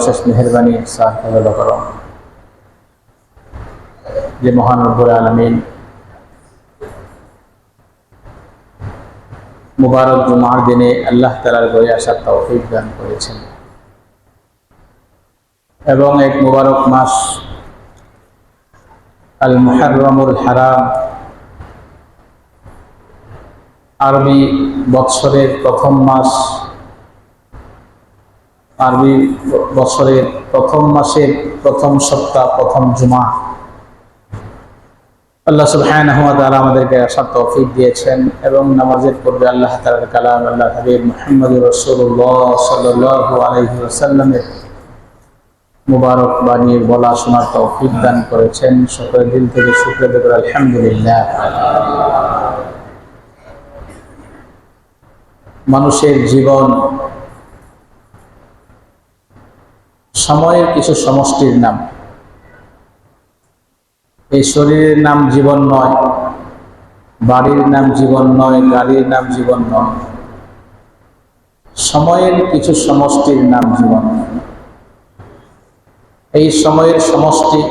শেষ মেহরবানি সাহেব যে মহান রব্বুল আলমিন মুবারক জুমার দিনে আল্লাহ তালার ঘরে আসার তৌফিক দান করেছেন। এবং এক মুবারক মাস আল মুহাররমুল হারাম আরবি বৎসরের প্রথম মাস আরবি বছরের প্রথম মাসের প্রথম সপ্তাহ, প্রথম জুমা। আল্লাহ সুবহানাহু ওয়া তাআলা আমাদেরকে আসার তৌফিক দিয়েছেন এবং নামাজের পূর্বে আল্লাহ তাআলার কালাম আল্লাহ হাবিব মুহাম্মদুর রাসূলুল্লাহ সাল্লাল্লাহু আলাইহি ওয়াসাল্লামের মুবারক বাণী বলা শোনার তৌফিক দান করেছেন। সকলের দিল থেকে শুকরিয়া দেব আলহামদুলিল্লাহ। মানুষের জীবন সময়ের কিছু সমষ্টির নাম। এই শরীরের নাম জীবন নয়, বাড়ির নাম জীবন নয়, গাড়ির নাম জীবন নয়। সময়ের কিছু সমষ্টির নাম জীবন। এই সময়ের সমষ্টি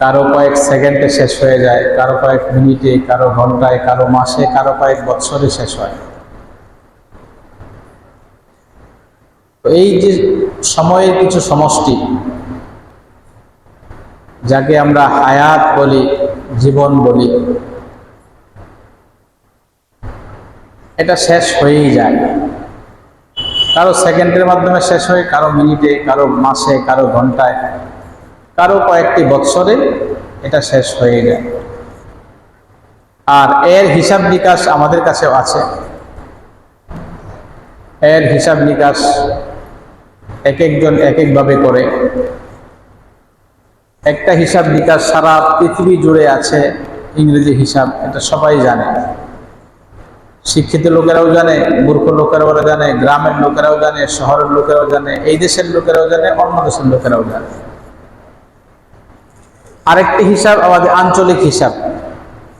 কারও কয়েক সেকেন্ডে শেষ হয়ে যায়, কারও কয়েক মিনিটে, কারও ঘন্টায়, কারও মাসে, কারও কয়েক বছরে শেষ হয়। এই যে সময়ের কিছু সমষ্টি, যাকে আমরা হায়াত বলি, জীবন বলি, এটা শেষ হয়েই যায়। কারও সেকেন্ডের মাধ্যমে শেষ হয়, কারও মিনিটে, কারও মাসে, কারও ঘন্টায়, কারও কয়েকটি বৎসরে এটা শেষ হয়ে যায়। আর এর হিসাব নিকাশ আমাদের কাছেও আছে। এর হিসাব নিকাশ এক একজন এক একভাবে করে। একটা হিসাব নিকাশ সারা পৃথিবী জুড়ে আছে, ইংরেজি হিসাব, এটা সবাই জানে। শিক্ষিত লোকেরাও জানে, মূর্খ লোকেরাও জানে, গ্রামের লোকেরাও জানে, শহরের লোকেরাও জানে, এই দেশের লোকেরাও জানে, অন্য দেশের লোকেরাও জানে। আরেকটি হিসাব আমাদের আঞ্চলিক হিসাব।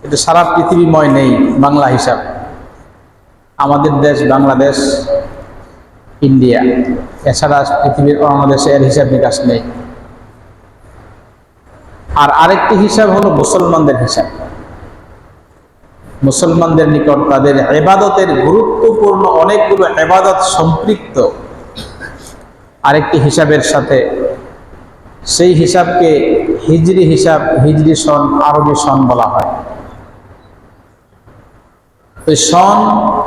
এটা সারা পৃথিবীময় নেই, বাংলা হিসাব। আমাদের দেশ বাংলাদেশ, ইন্ডিয়া। এছাড়া পৃথিবীর অন্য দেশে এর হিসাব নিকাশ নেই। আর আরেকটি হিসাব হলো মুসলমানদের হিসাব। মুসলমানদের নিকট তাদের এবাদতের গুরুত্বপূর্ণ অনেকগুলো এবাদত সম্পৃক্ত। আরেকটি হিসাবের সাথে সেই হিসাবকে হিজরি হিসাব, হিজরি সন, আরবি সন বলা হয়। সন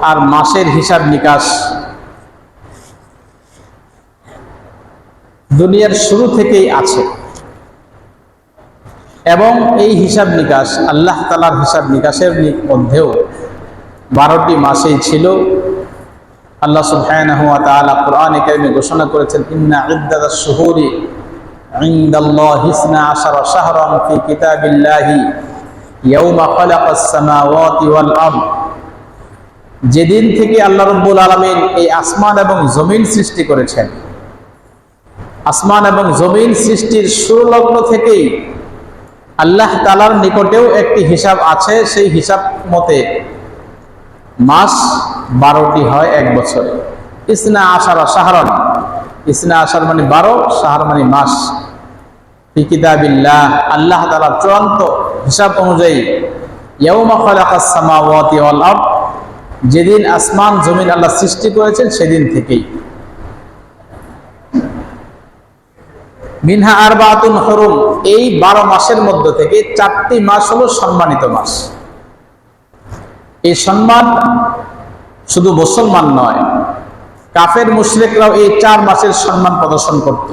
আর মাসের হিসাব নিকাশ দুনিয়ার শুরু থেকেই আছে। এবং এই হিসাব নিকাশ, আল্লাহ তালার হিসাব নিকাশের মধ্যেও বারোটি মাসেই ছিল। আল্লাহ সুবহানাহু ওয়া তাআলা ঘোষণা করেছেন, ইন্না ইদ্দাতাশ শুহুরি ইনদাল্লাহি 12 শাহরান ফি কিতাবিল্লাহি ইয়াওমা খালাকাস সামাওয়াতি ওয়াল আরদ। যেদিন থেকে আল্লাহ রাব্বুল আলামিন এই আসমান এবং জমিন সৃষ্টি করেছেন আসমান এবং জমিন সৃষ্টির সুলগ্ন লগ্ন থেকেই আল্লাহ তালার নিকটেও একটি হিসাব আছে, সেই হিসাব মতে মাস বারোটি হয় এক বছরে। ইসনা আশারা সাহারন। ইসনা আশার মানে বারো, সাহার মানে মাস। কিতাবিল্লাহ, আল্লাহ তালার চূড়ান্ত হিসাব অনুযায়ী যেদিন আসমান, জমিন আল্লাহ সৃষ্টি করেছেন, সেদিন থেকেই। মিনহা আর বাতুন হরুম। এই বারো মাসের মধ্য থেকে চারটি মাস হলো সম্মানিত মাস। এই সম্মান শুধু মুসলমান নয়, কাফের মুশ্রেকরাও এই চার মাসের সম্মান প্রদর্শন করত।